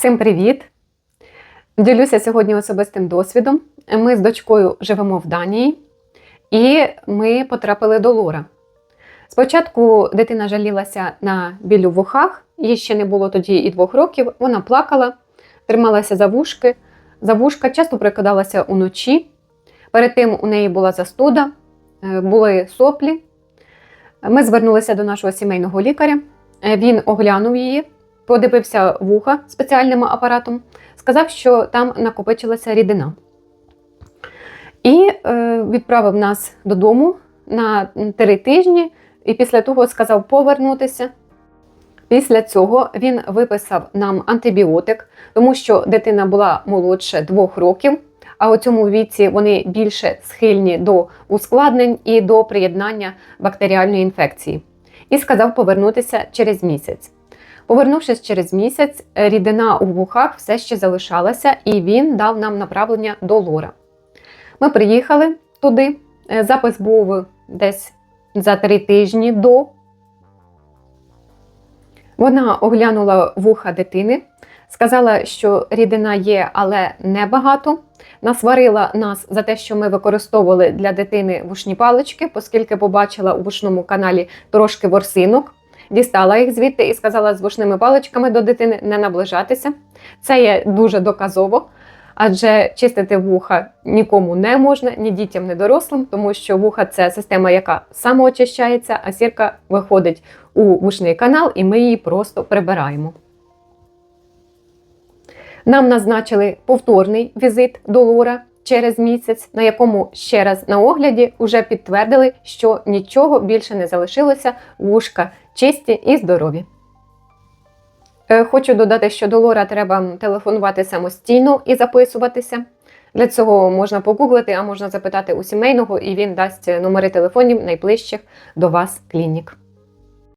Всім привіт! Ділюся сьогодні особистим досвідом. Ми з дочкою живемо в Данії, і ми потрапили до Лора. Спочатку дитина жалілася на біль у вухах, їй ще не було тоді і двох років. Вона плакала, трималася за вушки, за вушка, часто прикидалася уночі. Перед тим у неї була застуда, е, були соплі. Ми звернулися до нашого сімейного лікаря. Е, Він оглянув її, подивився вуха спеціальним апаратом, сказав, що там накопичилася рідина. І е, відправив нас додому на три тижні, і після того сказав повернутися. Після цього він виписав нам антибіотик, тому що дитина була молодше двох років, а у цьому віці вони більше схильні до ускладнень і до приєднання бактеріальної інфекції. І сказав повернутися через місяць. Повернувшись через місяць, рідина у вухах все ще залишалася, і він дав нам направлення до Лора. Ми приїхали туди. е, Запис був десь за три тижні до. Вона оглянула вуха дитини, сказала, що рідина є, але небагато. Насварила нас за те, що ми використовували для дитини вушні палички, оскільки побачила у вушному каналі трошки ворсинок. Дістала їх звідти і сказала з вушними паличками до дитини не наближатися. Це є дуже доказово, адже чистити вуха нікому не можна, ні дітям, ні дорослим, тому що вуха це система, яка самоочищається, а сірка виходить у вушний канал, і ми її просто прибираємо. Нам назначили повторний візит до Лора через місяць, на якому ще раз на огляді вже підтвердили, що нічого більше не залишилося, вушка чисті і здорові. Е, Хочу додати, що до Лора треба телефонувати самостійно і записуватися. Для цього можна погуглити, а можна запитати у сімейного, і він дасть номери телефонів найближчих до вас клінік.